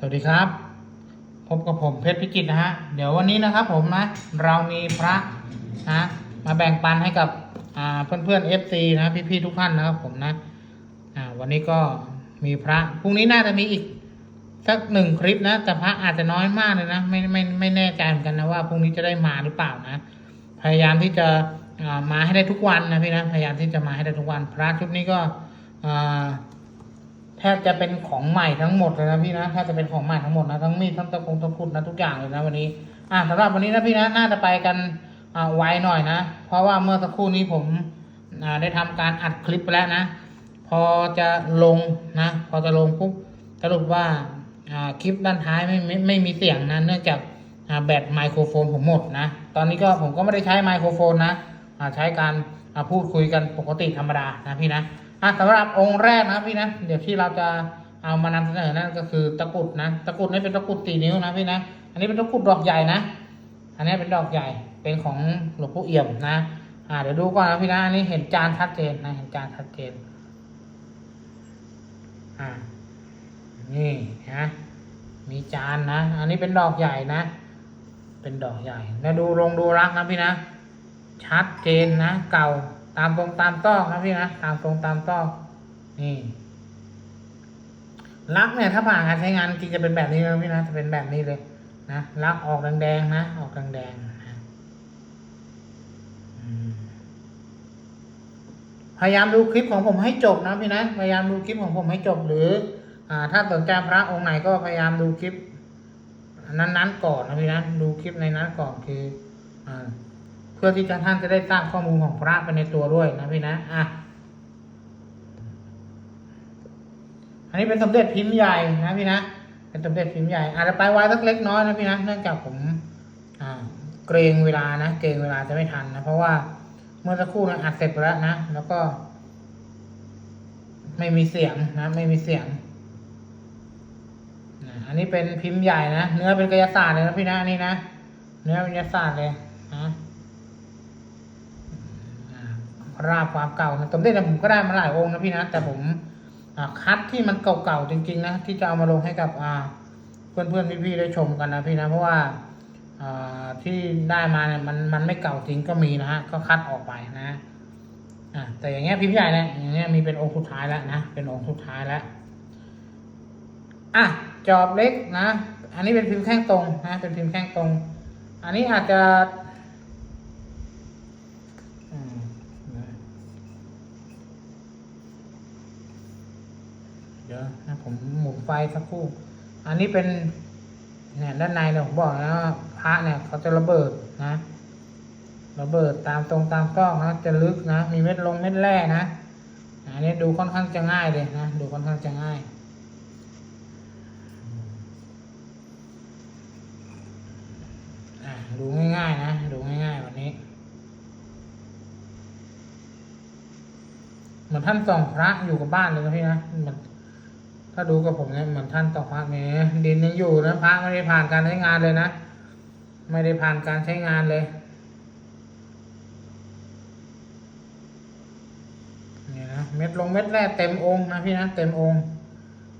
สวัสดีครับ พบกับผมเพชรพิจิตรนะฮะ เดี๋ยววันนี้นะครับผมนะ เรามีพระนะมาแบ่งปันให้กับอ่าเพื่อนๆ FC นะพี่ๆทุกท่านนะครับผมนะวันนี้ก็มีพระพรุ่งนี้น่าจะมีอีกสักหนึ่งคลิปนะแต่พระอาจจะน้อยมากเลยนะไม่ไม่ไม่แน่ใจเหมือนกันนะว่าพรุ่งนี้จะได้มาหรือเปล่านะ พยายามที่จะมาให้ได้ทุกวันนะพี่นะพยายามที่จะมาให้ได้ทุกวัน พระชุดนี้ก็อ่า แทบจะเป็นของใหม่ทั้งหมดเลยนะพี่นะแทบจะเป็นของใหม่ทั้งหมดนะทั้งมีดทั้งตะกงตะกรุดนะทุกอย่างเลยนะวันนี้ อ่าสำหรับวันนี้นะพี่นะน่าจะไปกันอ่าไวหน่อยนะ เพราะว่าเมื่อสักครู่นี้ผมอ่าได้ทำการอัดคลิปไปแล้วนะ พอจะลงนะ พอจะลงปุ๊บสรุปว่าอ่าคลิปด้านท้ายไม่ไม่ไม่มีเสียงนะเนื่องจากอ่าแบตไมโครโฟนผมหมดนะ ตอนนี้ก็ผมก็ไม่ได้ใช้ไมโครโฟนนะอ่าใช้การอ่าพูดคุยกันปกติธรรมดานะพี่นะ อะสำหรับองค์แรกนะพี่นะ เดี๋ยวที่เราจะเอามานำเสนอนั่นก็คือตะกรุดนะ ตะกรุดนี่เป็นตะกรุดตีนิ้วนะพี่นะ อันนี้เป็นตะกรุดดอกใหญ่นะ อันนี้เป็นดอกใหญ่ เป็นของหลวงปู่เอี่ยมนะ อ่าเดี๋ยวดูก่อนนะพี่นะอันนี้เห็นจานชัดเจนนะ เห็นจานชัดเจน อ่า นี่นะมีจานนะ อันนี้เป็นดอกใหญ่นะ เป็นดอกใหญ่ แล้วดูลงดูรักนะพี่นะ ชัดเจนนะ เก่า ตามตรงตามต้องนะพี่นะตามตรงตามต้องนี่ลักเนี่ยถ้าผ่านการใช้งานจริงจะเป็นแบบนี้นะพี่นะจะเป็นแบบนี้เลย นะลักออกแดงๆนะออกแดงๆนะพยายามดูคลิปของผมให้จบนะพี่นะพยายามดูคลิปของผมให้จบหรือ อ่า ถ้าสนใจพระองค์ไหนก็พยายามดูคลิปนั้นๆก่อนนะพี่นะดูคลิปในนั้นก่อนคือ อ่า เพื่อที่จะท่านจะได้สร้างข้อมูลของพระไปในตัวด้วยนะพี่นะอะอันนี้เป็นสมเด็จพิมพ์ใหญ่นะพี่นะเป็นสมเด็จพิมพ์ใหญ่อาจจะไปไว้สักเล็กน้อยนะพี่นะเนื่องจากผมอ่าเกรงเวลานะเกรงเวลาจะไม่ทันนะเพราะว่าเมื่อสักครู่นะอัดเสร็จไปแล้วนะแล้วก็ ไม่มีเสียงนะ ไม่มีเสียงอันนี้เป็นพิมพ์ใหญ่นะเนื้อเป็นกายศาสตร์เลยนะพี่นะอันนี้นะเนื้อเป็นกายศาสตร์เลยนะ ราบความเก่านะสมเด็จเนี่ยผมก็ได้มาหลายองค์นะพี่นะแต่ผมคัดที่มันเก่าๆจริงๆนะที่จะเอามาลงให้กับเพื่อนๆพี่ๆได้ชมกันนะพี่นะเพราะว่าที่ได้มาเนี่ยมันมันไม่เก่าจริงก็มีนะฮะก็คัดออกไปนะอ่าแต่อย่างเงี้ยพิมพ์ใหญ่เนี่ยอย่างเงี้ยมีเป็นองค์สุดท้ายแล้วนะเป็นองค์สุดท้ายแล้วอะจอบเล็กนะ อันนี้เป็นพิมพ์แข้งตรงนะเป็นพิมพ์แข้งตรง อันนี้อาจจะ อืมเดี๋ ยวนะผมหมุนไฟสักครู่ อันนี้เป็นเนี่ยด้านในเนี่ยผมบอกแล้วว่าพระเนี่ยเขาจะระเบิดนะระเบิดตามตรงตามกล้องนะจะลึกนะมีเม็ดลงเม็ดแร่นะอันนี้ดูค่อนข้างจะง่ายเลยนะดูค่อนข้างจะง่ายอ่าดูง่ายๆนะดูง่ายๆวันนี้เหมือนท่านส่องพระอยู่กับบ้านเลยนะพี่นะเหมือน ถ้าดูกับผมเนี่ยเหมือนท่านส่องพระเนี่ยดินยังอยู่นะพระไม่ได้ผ่านการใช้งานเลยนะ ไม่ได้ผ่านการใช้งานเลยนี่นะเม็ดลงเม็ดแรกเต็มองค์นะพี่นะเต็มองค์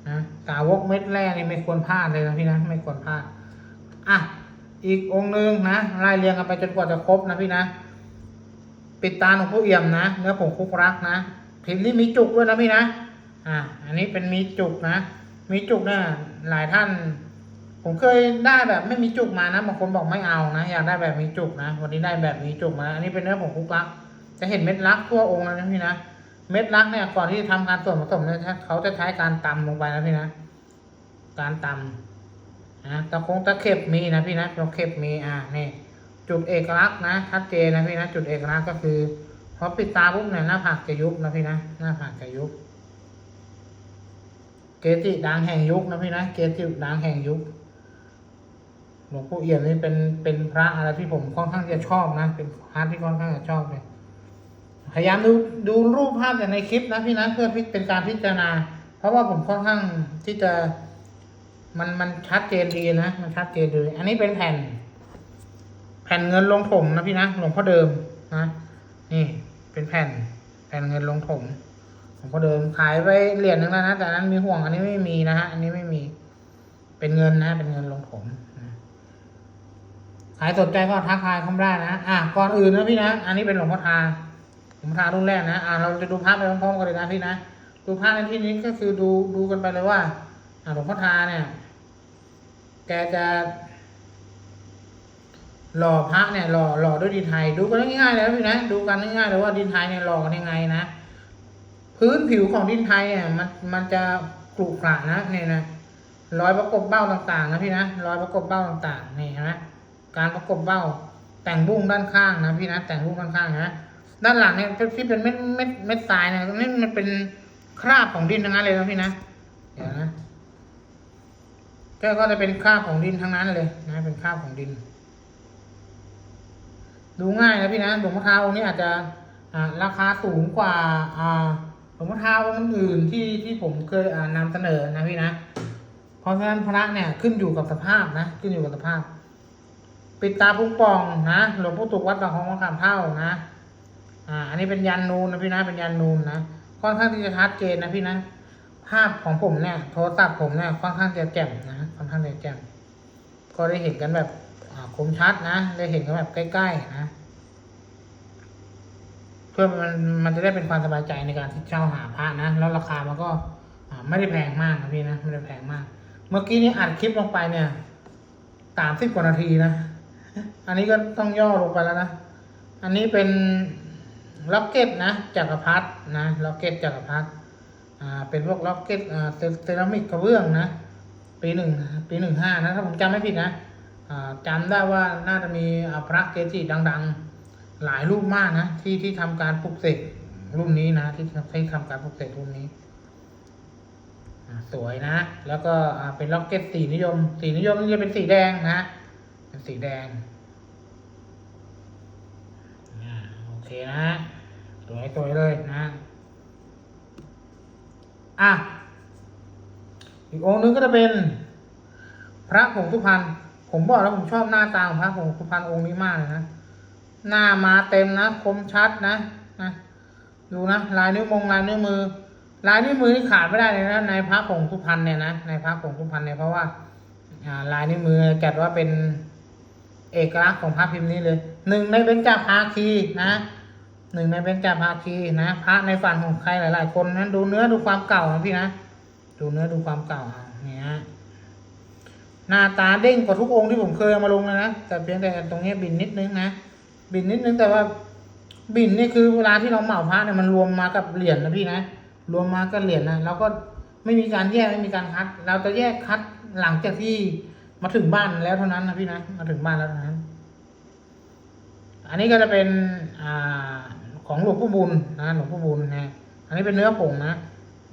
นะกาวกเม็ดแรกนี่ไม่ควรพลาดเลยนะพี่นะไม่ควรพลาดอะอีกองค์หนึ่งนะไล่เรียงกันไปจนกว่าจะครบนะพี่นะ ปิดตาของผู้เอี่ยมนะเนื้อผงคุกรักนะพิมพ์นี่มีจุกด้วยนะพี่นะ อ่า อันนี้เป็นมีจุกนะ มีจุกเนี่ยหลายท่าน ผมเคยได้แบบไม่มีจุกมานะบางคนบอกไม่เอานะอยากได้แบบมีจุกนะ วันนี้ได้แบบมีจุกมา อันนี้เป็นเนื้อผงคุกรัก จะเห็นเม็ดรักทั่วองค์เลยนะพี่นะ เม็ดรักเนี่ยก่อนที่จะทำการส่วนผสมเนี่ยเขาจะใช้การตำลงไปนะพี่นะ การตำนะตะคงตะเข็บมีนะพี่นะตะเข็บมีอ่านี่จุดเอกลักษณ์นะชัดเจนนะพี่นะจุดเอกลักษณ์ก็คือพอปิดตาปุ๊บเนี่ยหน้าผากจะยุบนะพี่นะหน้าผากจะยุบ เกจิดังแห่งยุคนะพี่นะ เกจิดังแห่งยุค หลวงปู่เอี่ยมนี่เป็นเป็นพระอะไรที่ผมค่อนข้างจะชอบนะ เป็นพระที่ค่อนข้างจะชอบเลยพยายามดูดูรูปภาพจากในคลิปนะพี่นะเพื่อเป็นการพิจารณา เพราะว่าผมค่อนข้างที่จะมันมันชัดเจนดีนะมันชัดเจนดีอันนี้เป็นแผ่น แผ่นเงินลงถมนะพี่นะหลวงพ่อเดิมนะนี่เป็นแผ่น แผ่นเงินลงถม หลวงพ่อเดิมขายไปเหรียญหนึ่งแล้วนะ แต่นั้นมีห่วงอันนี้ไม่มีนะฮะ อันนี้ไม่มี เป็นเงินนะ เป็นเงินลงถมนะใครสนใจก็ทักทายเข้ามาได้นะ อะ ก่อนอื่นนะพี่นะ อันนี้เป็นหลวงพ่อทาหลวงพ่อทารุ่นแรกนะ อะ เราจะดูภาพไปพร้อมๆกันเลยนะพี่นะ ดูภาพในที่นี้ก็คือดูดูกันไปเลยว่า อะหลวงพ่อทาเนี่ย แกจะหล่อพระเนี่ยหล่อหล่อด้วยดินไทย ดูกันง่ายๆเลยพี่นะ ดูกันง่ายๆเลยว่าดินไทยเนี่ยหล่อกันยังไงนะ พื้นผิวของดินไทยเนี่ยมันมันจะกรุขระนะเนี่ยนะรอยประกบเบ้าต่างๆนะพี่นะรอยประกบเบ้าต่างๆนี่เห็นไหมการประกบเบ้าแต่งบุ้งด้านข้างนะพี่นะแต่งบุ้งด้านข้างนะด้านหลังเนี่ยที่เป็นเม็ดเม็ดเม็ดทรายเนี่ยนี้มันเป็นคราบของดินทั้งนั้นเลยนะพี่นะเดี๋ยวนะก็ก็จะเป็นคราบของดินทั้งนั้นเลยนะ เป็นคราบของดิน ดูง่ายนะพี่นะหลวงพ่อเท้าองค์นี้อาจจะอ่าราคาสูงกว่าอ่า หลวงพ่อเท้าองค์อื่นที่ที่ผมเคยอ่านำเสนอนะพี่นะเพราะฉะนั้นพระเนี่ยขึ้นอยู่กับสภาพนะขึ้นอยู่กับสภาพ ปิดตาปุ้งปองนะหลวงพ่อตุกวัดบางของมะขามเท่านะอ่าอันนี้เป็นยันนูนนะพี่นะเป็นยันนูนนะค่อนข้างที่จะชัดเจนนะพี่นะ ภาพของผมเนี่ย โทรศัพท์ผมเนี่ยค่อนข้างจะแจ่มนะค่อนข้างจะแจ่มก็ได้เห็นกันแบบอ่าคมชัดนะได้เห็นกันแบบใกล้ๆนะ พื่อมันมันจะได้เป็นความสบายใจในการที่เช่าหาพระนะ แล้วราคามันก็ไม่ได้แพงมากนะพี่นะไม่ได้แพงมาก เมื่อกี้นี้อัดคลิปลงไปเนี่ยสามสิบกว่านาทีนะ อันนี้ก็ต้องย่อลงไปแล้วนะ อันนี้เป็นล็อกเก็ตนะจักรพรรดินะล็อกเก็ตจักรพรรดิอ่าเป็นพวกล็อกเก็ตอ่าเซรามิกกระเบื้องนะปีหนึ่งปีหนึ่งห้านะถ้าผมจำไม่ผิดนะอ่าจำได้ว่าน่าจะมีพระเกจิดัง ๆ หลายรูปมากนะที่ที่ทำการปลุกเสกรุ่นนี้นะที่ที่ทำการปลุกเสกรุ่นนี้สวยนะ แล้วก็เป็นล็อกเก็ตสีนิยม สีนิยมนี่จะเป็นสีแดงนะ เป็นสีแดงโอเคนะสวยสวยเลยนะอะอีกองค์นึงก็จะเป็น พระผงสุพรรณผมบอกแล้วผมชอบหน้าตาของพระผงสุพรรณองค์นี้มากเลยนะ หน้ามาเต็มนะคมชัดนะนะดูนะลายนิ้วมงลายนิ้วมือ ลายนิ้วมือนี่ขาดไม่ได้เลยนะในพระผงสุพรรณเนี่ยนะในพระผงสุพรรณเนี่ยเพราะว่าลายนิ้วมือจัดว่าเป็นเอกลักษณ์ของพระพิมพ์นี้เลยหนึ่งในเบญจภาคีนะหนึ่งในเบญจภาคีนะพระในฝันของใครหลาย ๆ คนนะดูเนื้อดูความเก่านะพี่นะดูเนื้อดูความเก่าเนี่ยฮะหน้าตาเด้งกว่าทุกองค์ที่ผมเคยเอามาลงเลยนะแต่เพียงแต่ตรงนี้บินนิดนึงนะ บินนิดนึงแต่ว่าบินนี่คือเวลาที่เราเหมาพระเนี่ยมันรวมมากับเหรียญนะพี่นะ รวมมากับเหรียญนะเราก็ไม่มีการแยกไม่มีการคัด เราจะแยกคัดหลังจากที่มาถึงบ้านแล้วเท่านั้นนะพี่นะมาถึงบ้านแล้วเท่านั้น อันนี้ก็จะเป็นอ่าของหลวงพ่อบุญนะหลวงพ่อบุญนะอันนี้เป็นเนื้อผงนะ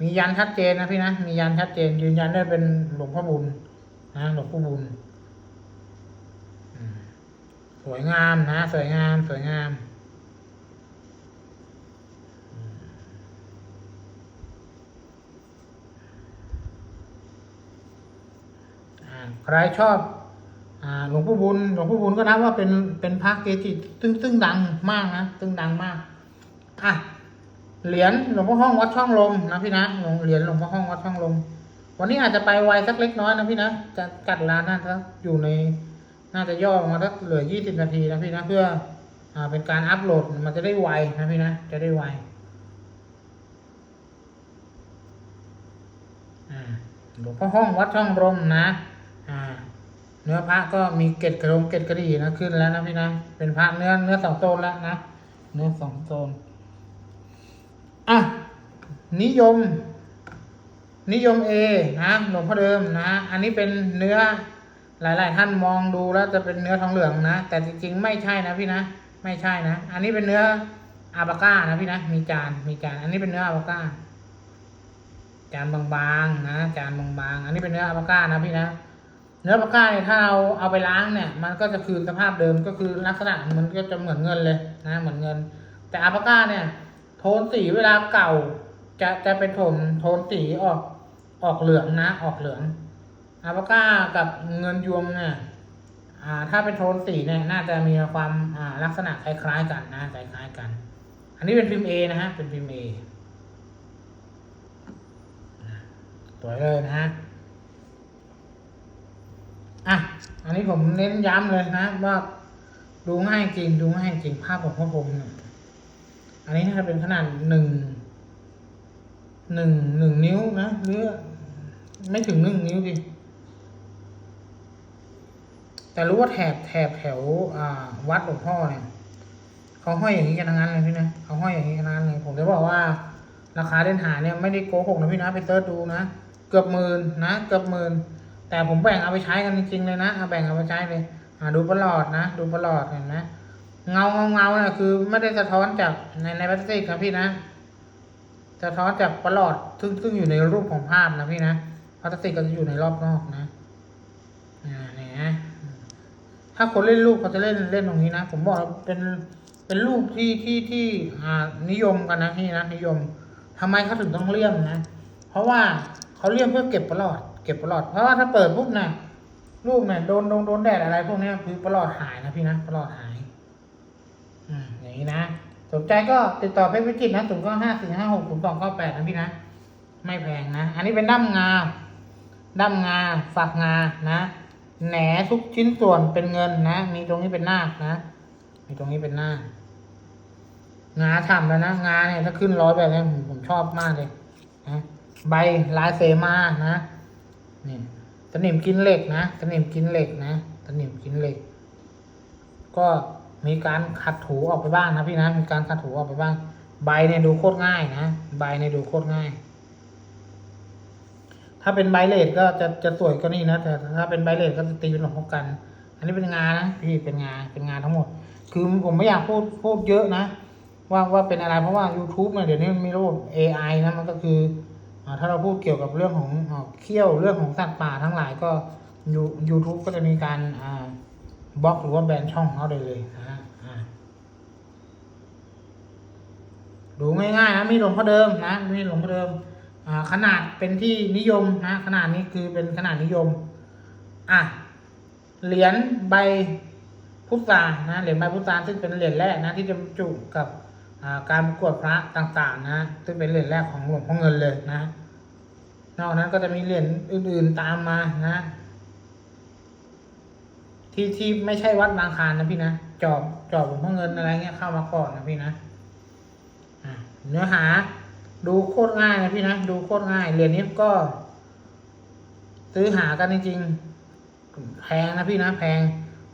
มียันชัดเจนนะพี่นะมียันชัดเจนยืนยันได้เป็นหลวงพ่อบุญนะหลวงพ่อบุญ สวยงามนะ สวยงาม สวยงามใครชอบหลวงพ่บุญหลวงพ่บุญก็นับว่าเป็นเป็นพระเกจิซึ่งซึ่งดังมากนะซึ่งดังมากอะเหรียญหลวงพ่อห้องวัดช่องลมนะพี่นะหลวงเหรียญหลวงพ่อห้องวัดช่องลมวันนี้อาจจะไปไวสักเล็กน้อยนะพี่นะจะกัดลาน่าจะอยู่ใน น่าจะย่อมาสักเหลือยี่สิบนาทีนะพี่นะเพื่ออ่าเป็นการอัพโหลดมันจะได้ไวนะพี่นะจะได้ไวอ่าหลวงพ่อห้องวัดช่องลมนะอ่าเนื้อพระก็มีเกล็ดกระดงเกล็ดกระดีนะขึ้นแล้วนะพี่นะ เป็นพระเนื้อเนื้อสองโซนแล้วนะ เนื้อสองโซนอะนิยม นิยมเอนะหลวงพ่อเดิมนะ อันนี้เป็นเนื้อ หลาย ๆ ท่านมองดูแล้วจะเป็นเนื้อทองเหลืองนะ แต่จริง ๆ ไม่ใช่นะพี่นะ ไม่ใช่นะ อันนี้เป็นเนื้ออาบาก้านะพี่นะ มีจาน มีจาน อันนี้เป็นเนื้ออาบาก้า จานบางๆนะ จานบางๆ อันนี้เป็นเนื้ออาบาก้านะพี่นะ เนื้อปลาก้าเนี่ยถ้าเราเอาไปล้างเนี่ย มันก็จะคืนสภาพเดิมก็คือลักษณะมันก็จะเหมือนเงินเลยนะ เหมือนเงิน แต่อาปาก้าเนี่ย โทนสีเวลาเก่า จะจะเป็นโทนโทนสีออกออกเหลืองนะ ออกเหลือง อาปาก้ากับเงินยวงเนี่ยอ่าถ้าเป็นโทนสีเนี่ยน่าจะมีความอ่าลักษณะคล้ายๆกันนะคล้ายๆกัน อันนี้เป็นพิมพ์เอนะฮะ เป็นพิมพ์เอสวยเลยนะฮะอะ อันนี้ผมเน้นย้ำเลยนะว่าดูง่ายจริงดูง่ายจริงภาพของพ่อผมเนี่ยอันนี้ถ้าเป็นขนาดหนึ่งหนึ่งหนึ่งนิ้วนะหรือไม่ถึงหนึ่งนิ้วดิ แต่รู้ว่าแถบแถบแถวอ่าวัดหลวงพ่อเนี่ยเขาห้อยอย่างนี้กันทั้งนั้นเลยพี่นะเขาห้อยอย่างนี้กันทั้งนั้นเลยผมจะบอกว่า ราคาเล่นหาเนี่ยไม่ได้โกหกนะพี่นะไปเสิร์ชดูนะเกือบหมื่นนะเกือบหมื่นแต่ผมแบ่งเอาไปใช้กันจริงๆเลยนะเอาแบ่งเอาไปใช้เลยอ่าดูประหลอดนะ ดูประหลอดเห็นไหมเงาเงาเงาเนี่ยคือไม่ได้สะท้อนจากในในพลาสติกครับพี่นะสะท้อนจากประหลอดซึ่งซึ่งอยู่ในรูปของภาพนะพี่นะพลาสติกก็จะอยู่ในรอบนอกนะอ่าเนี่ยนะ ถ้าคนเล่นรูปเขาจะเล่นเล่นตรงนี้นะ ผมบอกเป็นเป็นรูปที่ที่ที่อ่านิยมกันนะพี่นะนิยมทำไมเขาถึงต้องเลี่ยมนะ เพราะว่าเขาเลี่ยมเพื่อเก็บประหลอด เก็บประหลอด เพราะว่าถ้าเปิดปุ๊บนะรูปเนี่ยโดนโดนโดนแดดอะไรพวกนี้คือประหลอดหายนะพี่นะประหลอดหายอืมอย่างนี้นะสนใจก็ติดต่อเพชรวิจิตรนะศูนย์เก้าห้าสี่ห้าหกศูนย์สองเก้าแปดนะพี่นะ ไม่แพงนะ อันนี้เป็นด้ามงาด้ามงาฝักงานะ แหนทุกชิ้นส่วนเป็นเงินนะ มีตรงนี้เป็นนาคนะ มีตรงนี้เป็นนาคงาฉ่ำแล้วนะ งาเนี่ยถ้าขึ้นร้อยแบบนี้ผมผมชอบมากเลยนะใบลายเสมานะ นี่สนิมกินเหล็กนะสนิมกินเหล็กนะสนิมกินเหล็ก ก็มีการขัดถูออกไปบ้างนะพี่นะ มีการขัดถูออกไปบ้าง ใบเนี่ยดูโคตรง่ายนะ ใบเนี่ยดูโคตรง่าย ถ้าเป็นใบเลดก็จะจะสวยกว่านี้นะแต่ถ้าเป็นใบเลดก็จะตีเป็นหลงพบกัน อันนี้เป็นงานะพี่เป็นงานเป็นงานทั้งหมด คือผมไม่อยากพูดพูดเยอะนะ ว่าว่าเป็นอะไรเพราะว่า YouTube เนี่ยเดี๋ยวนี้มันมีระบบ AI นะมันก็คือถ้าเราพูดเกี่ยวกับเรื่องของเขี้ยวเรื่องของสัตว์ป่าทั้งหลายก็ยู YouTube ก็จะมีการบล็อกหรือว่าแบนช่องเขาได้เลยนะดูง่ายๆนะมีหลงพ่อเดิมนะมีหลงพ่อเดิม ขนาดเป็นที่นิยมนะขนาดนี้คือเป็นขนาดนิยม อะเหรียญใบพุทธานะเหรียญใบพุทธาซึ่งเป็นเหรียญแรกนะ ที่จะจุกับการประกวดพระต่างๆ นะซึ่งเป็นเหรียญแรกของหลวงพ่อเงินเลยนะ นอกนั้นก็จะมีเหรียญอื่นๆตามมานะ ที่ที่ไม่ใช่วัดบางคานนะพี่นะจอบจอบหลวงพ่อเงินอะไรเงี้ยเข้ามาก่อนนะพี่นะเนื้อหา ดูโคตรง่ายนะพี่นะ ดูโคตรง่ายเหรียญนี้ก็ ซื้อหากันจริงๆแพงนะพี่นะแพง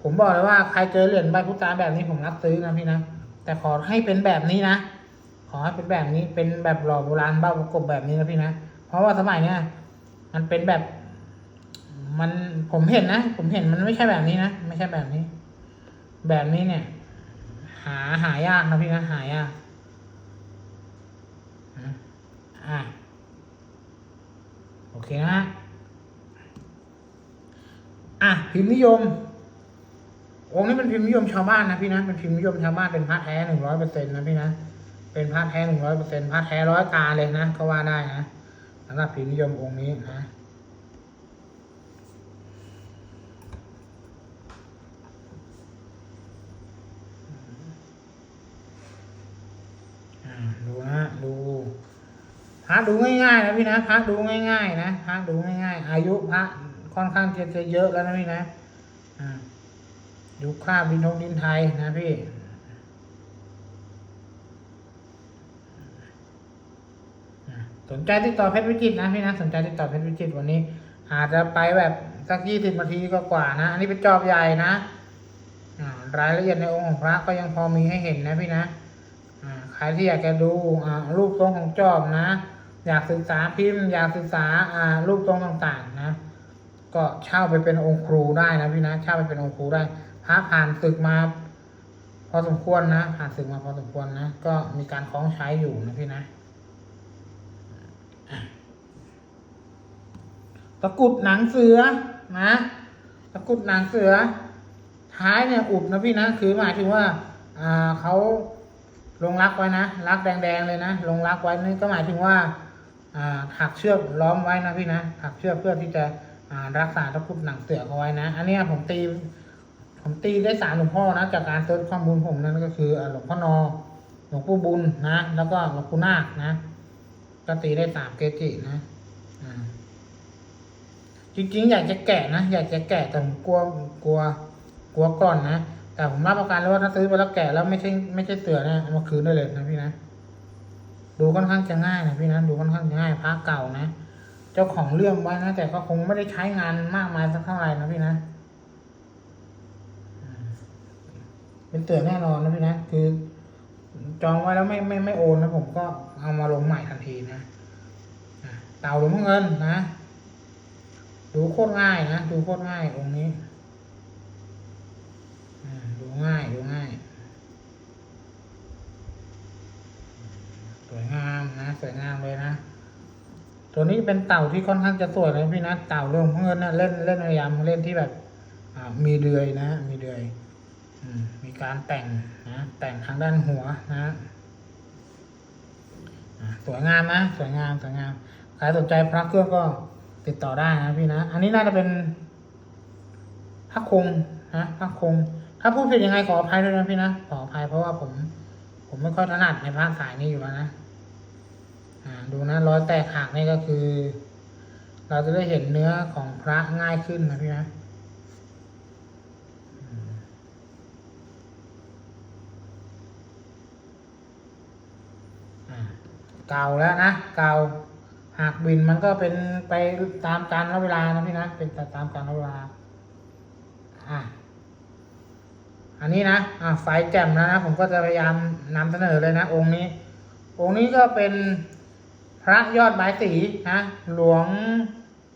ผมบอกเลยว่าใครเจอเหรียญใบพุตราแบบนี้ผมรับซื้อนะพี่นะแต่ขอให้เป็นแบบนี้นะขอให้เป็นแบบนี้เป็นแบบหล่อโบราณบ้าประกบแบบนี้นะพี่นะเพราะว่าสมัยเนี้ยมันเป็นแบบ มันผมเห็นนะผมเห็นมันไม่ใช่แบบนี้นะไม่ใช่แบบนี้ แบบนี้เนี่ย หาหายากนะพี่นะหายากอะ อะโอเคนะฮะอะพิมพ์นิยมองค์นี้เป็นพิมพ์นิยมชาวบ้านนะพี่นะเป็นพิมพ์นิยมชาวบ้านเป็นพระแท้หนึ่งร้อยเปอร์เซ็นต์นะพี่นะเป็นพระแท้หนึ่งร้อยเปอร์เซ็นต์พระแท้ร้อยกาเลยนะก็ว่าได้นะสำหรับพิมพ์นิยมองค์นี้นะ อ่าดูนะดูพ ระดูง่ายๆนะพี่นะพระดูง่ายๆนะพระดูง่ายๆ อายุพระค่อนข้างจะเยอะแล้วนะพี่นะอ่ายุคคราบินทงดินไทยนะพี่สนใจติดต่อเพชรวิจิตนะพี่นะสนใจติดต่อเพชรวิจิตวันนี้ อาจจะไปแบบสักยี่สิบนาทีก็กว่านะ อันนี้เป็นจอบใหญ่นะรายละเอียดในองค์ของพระก็ยังพอมีให้เห็นนะพี่นะใครที่อยากจะดูรูปทรงของจอบนะ อยากศึกษาพิมพ์ อยากศึกษาอ่ารูปทรงต่างๆนะ ก็เช่าไปเป็นองค์ครูได้นะพี่นะเช่าไปเป็นองค์ครูได้พระผ่านศึกมา พอสมควรนะผ่านศึกมาพอสมควรนะก็มีการคล้องใช้อยู่นะพี่นะตะกุดหนังเสือนะตะกุดหนังเสือ ท้ายเนี่ยอุบนะพี่นะคือหมายถึงว่าอ่าเขาลงรักไว้นะรักแดงๆเลยนะลงรักไว้นี่ก็หมายถึงว่า อ่าถักเชือกล้อมไว้นะพี่นะถักเชือกเพื่อที่จะรักษาตะกรุดหนังเสือเอาไว้นะ อันนี้ผมตี ผมตีได้สามหลวงพ่อนะจากการเซิร์ชข้อมูลผมนั่นก็คือหลวงพ่อนอหลวงปู่บุญนะ แล้วก็หลวงปู่นาคนะ ก็ตีได้สามเกจินะจริงๆ อยากจะแกะนะ อยากจะแกะแต่ผมกลัวกลัว กลัวก่อนนะ แต่ผมรับประกันเลยว่าถ้าซื้อไปแล้วแกะแล้วไม่ใช่ไม่ใช่เสือนะเอามาคืนได้เลยนะพี่นะ ดูค่อนข้างจะง่ายนะพี่นะดูค่อนข้างจะง่ายพระเก่านะเจ้าของเลื่อมไว้นะแต่ก็คงไม่ได้ใช้งานมากมายสักเท่าไหร่นะพี่นะเป็นเตือนแน่นอนนะพี่นะคือ จองไว้แล้วไม่ไม่ไม่โอนนะผมก็เอามาลงใหม่ทันทีนะเต่าหลวงเงินนะดูโคตรง่ายนะดูโคตรง่ายองค์นี้ดูง่ายดูง่าย วยงามนะ สวยงามเลยนะ ตัวนี้เป็นเต่าที่ค่อนข้างจะสวยนะพี่นะเต่าเรื่องเงินนะเล่นเล่นพยายามเล่นที่แบบมีเดือยนะ มีเดือยมีการแต่งนะแต่งทางด้านหัวนะสวยงามนะสวยงามสวยงามใครสนใจพระเครื่องก็ติดต่อได้นะพี่นะ อันนี้น่าจะเป็นพระคงนะพระคง ถ้าพูดผิดยังไงขออภัยด้วยนะพี่นะขออภัยเพราะว่าผม ผมไม่ค่อยถนัดในพระสายนี้อยู่แล้วนะ ดูนะร้อยแตกหักนี่ก็คือ เราจะได้เห็นเนื้อของพระง่ายขึ้นนะพี่นะเก่าแล้วนะเก่าหากบินมันก็เป็นไปตามการเวลานะพี่นะเป็นไปตามการเวลาอ่าอันนี้นะอ่าไฟแจ่มแล้วนะผมก็จะพยายามนำเสนอเลยนะ องค์นี้ องค์นี้ก็เป็น พระยอดบายสีนะหลวง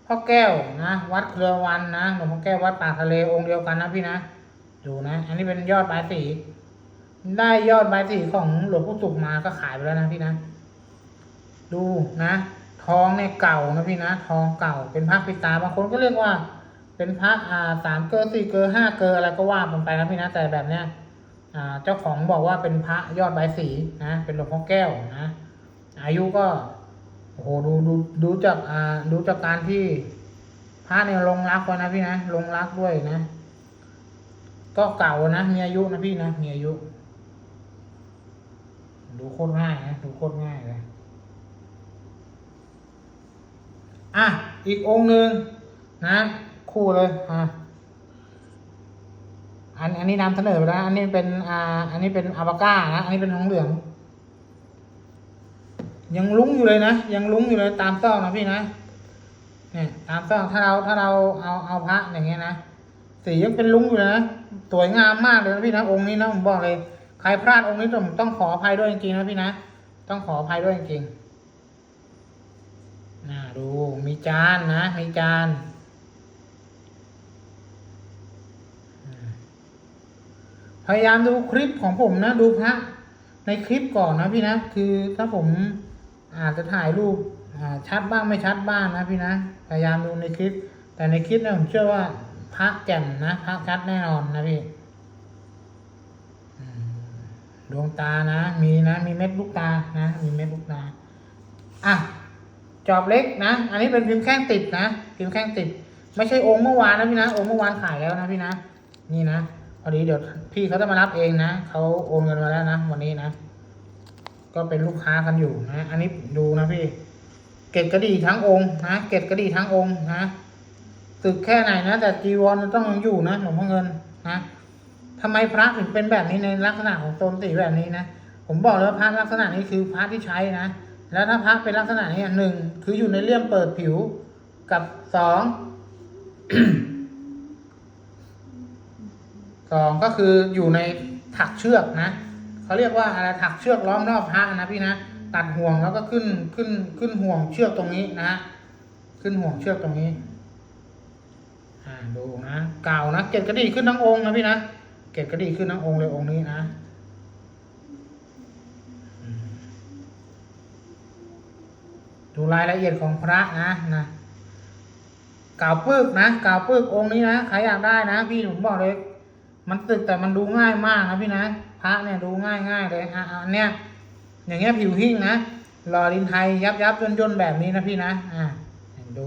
พ่อแก้วนะวัดเครือวันนะหลวงพ่อแก้ววัดป่าทะเลองค์เดียวกันนะพี่นะดูนะ อันนี้เป็นยอดบายสีได้ยอดบายสีของหลวงพ่อสุขมาก็ขายไปแล้วนะพี่นะ ดูนะทองเนี่ยเก่านะพี่นะทองเก่าเป็นพระปิตาบางคนก็เรียกว่า เป็นพระอ่าสามเกอสี่เกอห้าเกออะไรก็ว่ากันไปนะพี่นะแต่แบบเนี้ยอ่าเจ้าของบอกว่าเป็นพระยอดใบสีนะเป็นหลวงพ่อแก้วนะอายุก็ โอ้โหดูดูดูจากอ่าดูจากการที่พระเนี่ยลงรักไว้นะพี่นะลงรักด้วยนะ ก็เก่านะมีอายุนะพี่นะมีอายุ ดูโคตรง่ายนะดูโคตรง่ายเลยอะอีกองค์หนึ่งนะ คู่เลยอะอันอันนี้นำเสนอไปแล้วอันนี้เป็นอ่าอันนี้เป็นอาบาก้านะอันนี้เป็นทองเหลือง ยังลุ้งอยู่เลยนะ ยังลุ้งอยู่เลยตามซอกนะพี่นะเนี่ยตามซอกถ้าเราถ้าเราเอาเอาพระอย่างเงี้ยนะสียังเป็นลุ้งอยู่เลยนะสวยงามมากเลยนะพี่นะองค์นี้นะผมบอกเลยใครพลาดองค์นี้ผมต้องขออภัยด้วยจริงๆนะพี่นะต้องขออภัยด้วยจริงๆน่าดูมีจานนะมีจานพยายามดูคลิปของผมนะ ดูพระในคลิปก่อนนะพี่นะ คือถ้าผม อาจจะถ่ายรูปชัดบ้างไม่ชัดบ้างนะพี่นะพยายามดูในคลิป แต่ในคลิปเนี่ยผมเชื่อว่าพระแจ่มนะพระชัดแน่นอนนะพี่ดวงตานะมีนะ มีเม็ดลูกตานะ มีเม็ดลูกตาอะจอบเล็กนะ อันนี้เป็นพิมพ์แข้งติดนะพิมพ์แข้งติด ไม่ใช่องค์เมื่อวานนะพี่นะองค์เมื่อวานขายแล้วนะพี่นะนี่นะพอดีเดี๋ยวพี่เขาจะมารับเองนะเขาโอนเงินมาแล้วนะวันนี้นะ ก็เป็นลูกค้ากันอยู่นะ อันนี้ดูนะพี่ เกตกระดีทั้งองค์นะ เกตกระดีทั้งองค์นะตึกแค่ไหนนะ แต่จีวรมันต้องอยู่นะหลวงพ่อเงินนะทำไมพระถึงเป็นแบบนี้ในลักษณะของโซนสีแบบนี้นะ ผมบอกเลยว่าพระลักษณะนี้คือพระที่ใช้นะ แล้วถ้าพระเป็นลักษณะนี้อะหนึ่งคืออยู่ในเลี่ยมเปิดผิวกับสองสองก็คืออยู่ในถักเชือกนะ เขาเรียกว่าอะไรถักเชือกล้อมรอบพระนะพี่นะตัดห่วงแล้วก็ขึ้นขึ้นขึ้นห่วงเชือกตรงนี้นะขึ้นห่วงเชือกตรงนี้ อ่าดูนะเก่านะเกล็ดกระดี่ขึ้นทั้งองค์นะพี่นะเกล็ดกระดี่ขึ้นทั้งองค์เลยองค์นี้นะดูรายละเอียดของพระนะนะกาวปึกนะกาวปึกองค์นี้นะใครอยากได้นะ พี่ผมบอกเลย มันตึกแต่มันดูง่ายมากนะพี่นะพระเนี่ยดูง่ายง่ายเลยอะอันเนี้ยอย่างเงี้ยผิวหิ้งนะหล่อดินไทยยับยับย่นย่นแบบนี้นะพี่นะ อ่าดู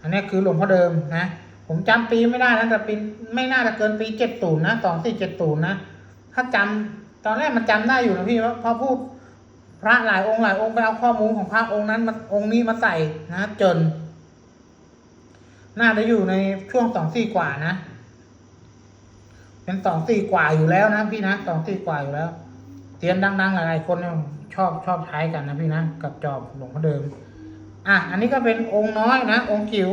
อันเนี้ยคือหลวงพ่อเดิมนะ ผมจำปีไม่ได้นะแต่ปีไม่น่าจะเกินปีเจ็ดศูนย์นะสองสี่เจ็ดศูนย์นะ ถ้าจำตอนแรกมันจำได้อยู่นะพี่ว่าพอพูดพระหลายองค์หลายองค์ไปเอาข้อมูลของพระองค์นั้นมาองค์นี้มาใส่นะจน น่าจะอยู่ในช่วงสองสี่กว่านะ็นสองสี่กว่าอยู่แล้วนะพี่นะสองสี่กว่าอยู่แล้วเตียนดังๆหลายๆคนเนี่ยชอบชอบใช้กันนะพี่นะกับจอบหลวงพ่อเดิม อะ อันนี้ก็เป็นองค์น้อยนะองค์จิ๋ว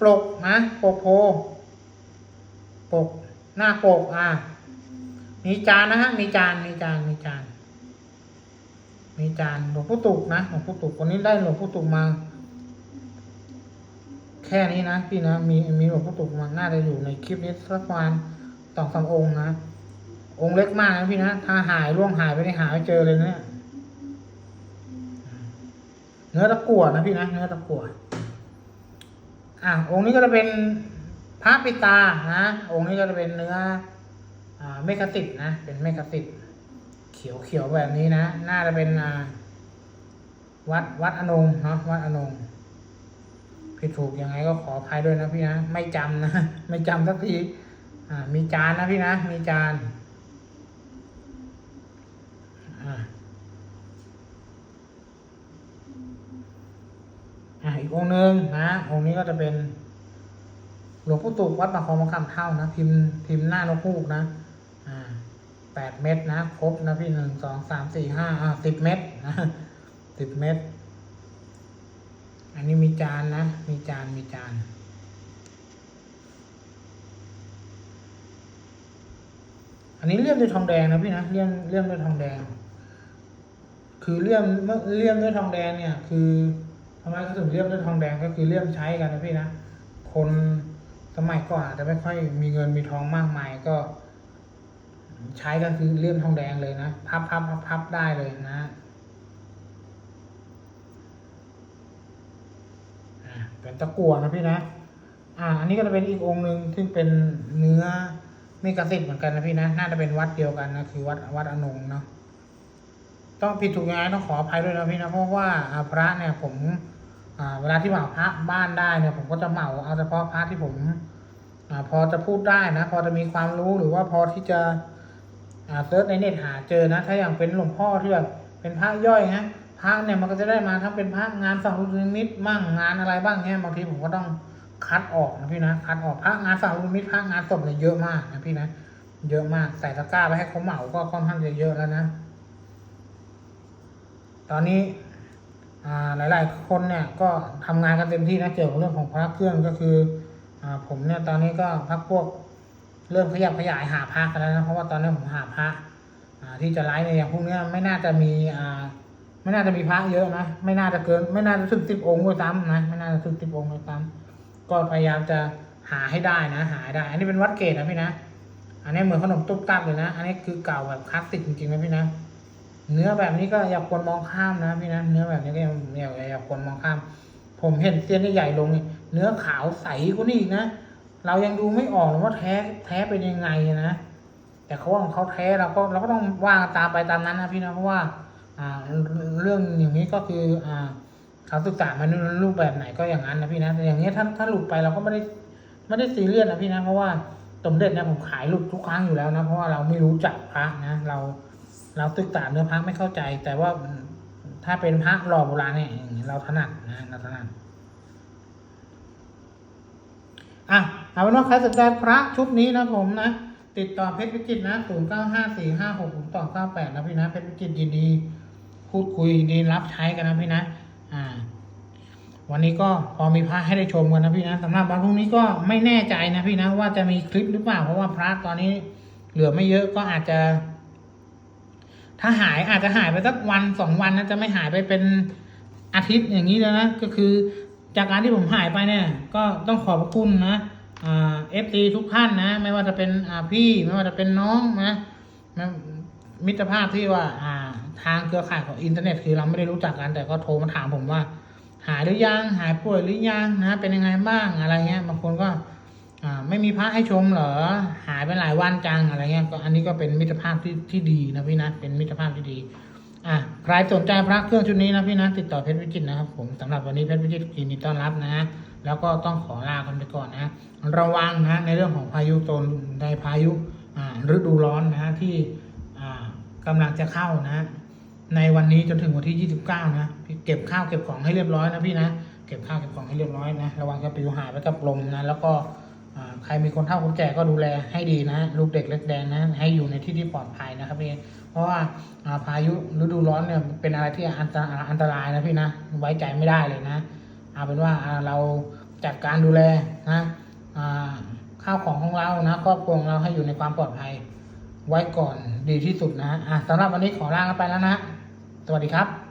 ปลกนะปกโพปกหน้าปกอะมีจานนะฮะมีจานมีจานมีจานมีจานหลวงพ่อตุกนะหลวงพ่อตุกคนนี้ได้หลวงพ่อตุกมา แค่นี้นะพี่นะ มีมีหลวงพ่อตุกมาน่าจะอยู่ในคลิปนี้สักประมาณสองสามองค์นะ องค์เล็กมากนะพี่นะ ถ้าหายร่วงหายไปได้หาไม่เจอเลยนะ เนี่ยเนื้อตะกั่วนะพี่นะ เนื้อตะกั่วอะองค์นี้ก็จะเป็นพระปิตานะ องค์นี้ก็จะเป็นเนื้อ อ่าเมกะติดนะ เป็นเมกะติดเขียวเขียวแบบนี้นะ น่าจะเป็นอ่าวัดวัดอนงเนาะวัดอนง ผิดถูกยังไงก็ขออภัยด้วยนะพี่นะ ไม่จำนะ ไม่จำสักที อ่า มีจานนะพี่นะ มีจาน อ่า อ่า อีกองค์หนึ่งนะ องค์นี้ก็จะเป็น หลวงพ่อตุกวัดปากคลองมะขามเท่านะ พิมพ์พิมพ์หน้านกฮูกนะ อ่าแปดเม็ดนะ ครบนะพี่หนึ่งสองสามสี่ห้าอ่าสิบเม็ดนะสิบเม็ด จานนะ มีจาน มีจาน อันนี้เลี่ยมด้วยทองแดงนะพี่นะ เลี่ยมเลี่ยมด้วยทองแดง คือเลี่ยมเมื่อเลี่ยมด้วยทองแดงเนี่ย คือทำไมเขาถึงเลี่ยมด้วยทองแดงก็คือเลี่ยมใช้กันนะพี่นะ คนสมัยก่อนอาจจะไม่ค่อยมีเงินมีทองมากมายก็ ใช้กันคือเลี่ยมทองแดงเลยนะ พับพับพับพับได้เลยนะอ่า เป็นตะกั่วนะพี่นะ อ่า อันนี้ก็จะเป็นอีกองค์หนึ่งซึ่งเป็นเนื้อเมกะสิทธิ์เหมือนกันนะพี่นะ น่าจะเป็นวัดเดียวกันนะคือวัดวัดอนงเนาะ ต้องผิดถูกยังไงต้องขออภัยด้วยนะพี่นะเพราะว่าพระเนี่ยผมอ่าเวลาที่เหมาพระบ้านได้เนี่ยผมก็จะเหมาเอาเฉพาะพระที่ผมอ่าพอจะพูดได้นะ พอจะมีความรู้หรือว่าพอที่จะอ่าเซิร์ชในเน็ตหาเจอนะ ถ้าอย่างเป็นหลวงพ่อที่แบบเป็นพระย่อยนะ พระเนี่ยมันก็จะได้มาทั้งเป็นพระงานสังฆุมิตมั่งงานอะไรบ้างเนี่ยบางทีผมก็ต้องคัดออกนะพี่นะคัดออกพระงานสังฆุมิตพระงานศพเนี่ยเยอะมากนะพี่นะเยอะมากใส่ตะกร้าไปให้เขาเหมาก็ค่อนข้างจะเยอะแล้วนะ ตอนนี้อ่าหลาย ๆ คนเนี่ยก็ทำงานกันเต็มที่นะเกี่ยวกับเรื่องของพระเครื่องก็คืออ่าผมเนี่ยตอนนี้ก็พักพวกเริ่มขยับขยายหาพระกันแล้วนะเพราะว่าตอนนี้ผมหาพระอ่าที่จะไลฟ์ในอย่างพวกนี้ไม่น่าจะมีอ่า ไม่น่าจะมีพระเยอะนะ ไม่น่าจะเกิน ไม่น่าจะถึงสิบองค์ด้วยซ้ำนะ ไม่น่าจะถึงสิบองค์ด้วยซ้ำก็พยายามจะหาให้ได้นะ หาได้ อันนี้เป็นวัดเกตนะพี่นะ อันนี้เหมือนขนมตุ๊บตับเลยนะ อันนี้คือเก่าแบบคลาสสิกจริงๆนะพี่นะ เนื้อแบบนี้ก็อย่าควรมองข้ามนะพี่นะ เนื้อแบบนี้ก็อย่าอย่าอย่าควรมองข้าม ผมเห็นเส้นใหญ่ๆลง เนื้อขาวใสกว่านี้อีกนะ เรายังดูไม่ออกว่าแท้แท้เป็นยังไงนะ แต่เขาว่าของเขาแท้เราก็เราก็ต้องว่างตามไปตามนั้นนะพี่นะ เพราะว่า เรื่องอย่างนี้ก็คืออ่าเขาศึกษามาในรูปแบบไหนก็อย่างนั้นนะพี่นะแต่อย่างนี้ยถ้าถ้าหลุดไปเราก็ไม่ได้ไม่ได้ซีเรียสนะพี่นะเพราะว่าสมเด็จเนี่ยผมขายหลุดทุกครั้งอยู่แล้วนะเพราะว่าเราไม่รู้จักพระนะ เราเราศึกษาเนื้อพระไม่เข้าใจ แต่ว่าถ้าเป็นพระหล่อโบราณเนี่ยเราถนัดนะเราถนัดอะเอาเป็นว่าใครสนใจพระชุดนี้นะผมนะติดต่อเพชรวิจิตรนะศูนย์เก้าห้าสี่ห้าหกศูนย์ต่อเก้าแปดนะพี่นะเพชรวิจิตรยินดี พูดคุยยินดีรับใช้กันนะพี่นะ อ่า วันนี้ก็พอมีพระให้ได้ชมกันนะพี่นะสำหรับวันพรุ่งนี้ก็ไม่แน่ใจนะพี่นะว่าจะมีคลิปหรือเปล่าเพราะว่าพระตอนนี้เหลือไม่เยอะก็อาจจะ ถ้าหายอาจจะหายไปสักวันสองวันนะจะไม่หายไปเป็นอาทิตย์อย่างนี้แล้วนะก็คือจากการที่ผมหายไปเนี่ย ก็ต้องขอบคุณนะเอฟซีทุกท่านนะ ไม่ว่าจะเป็นพี่ ไม่ว่าจะเป็นน้องนะนะมิตรภาพที่ว่า อ่า ทางเครือข่ายของอินเทอร์เน็ตคือเราไม่ได้รู้จักกัน แต่ก็โทรมาถามผมว่า หายหรือยังหายป่วยหรือยังนะ เป็นยังไงบ้างอะไรเงี้ยบางคนก็ไม่มีพระให้ชมเหรอหายไปหลายวันจังอะไรเงี้ยก็อันนี้ก็เป็นมิตรภาพที่ที่ดีนะพี่นะเป็นมิตรภาพที่ดีอะใครสนใจพระเครื่องชุดนี้นะพี่นะติดต่อเพชรวิจิตนะครับผมสำหรับวันนี้เพชรวิจิตยินดีต้อนรับนะแล้วก็ต้องขอลากันไปก่อนนะระวังนะในเรื่องของพายุโซนในพายุฤดูร้อนนะที่อ่ากำลังจะเข้านะ ในวันนี้จนถึงวันที่ 29 นะพี่เก็บข้าวเก็บของให้เรียบร้อยนะพี่นะเก็บข้าวเก็บของให้เรียบร้อยนะระวังจะปลิวหายไปกับลมนะแล้วก็ใครมีคนเฒ่าคนแก่ก็ดูแลให้ดีนะลูกเด็กเล็กแดงนะให้อยู่ในที่ที่ปลอดภัยนะครับพี่เพราะว่าพายุฤดูร้อนเนี่ยเป็นอะไรที่อันตรอันตรายนะพี่นะไว้ใจไม่ได้เลยนะเอาเป็นว่าเราจัดการดูแลนะข้าวของของเรานะครอบครัวเราให้อยู่ในความปลอดภัยไว้ก่อนดีที่สุดนะะอะสำหรับวันนี้ขอลากันไปแล้วนะ สวัสดีครับ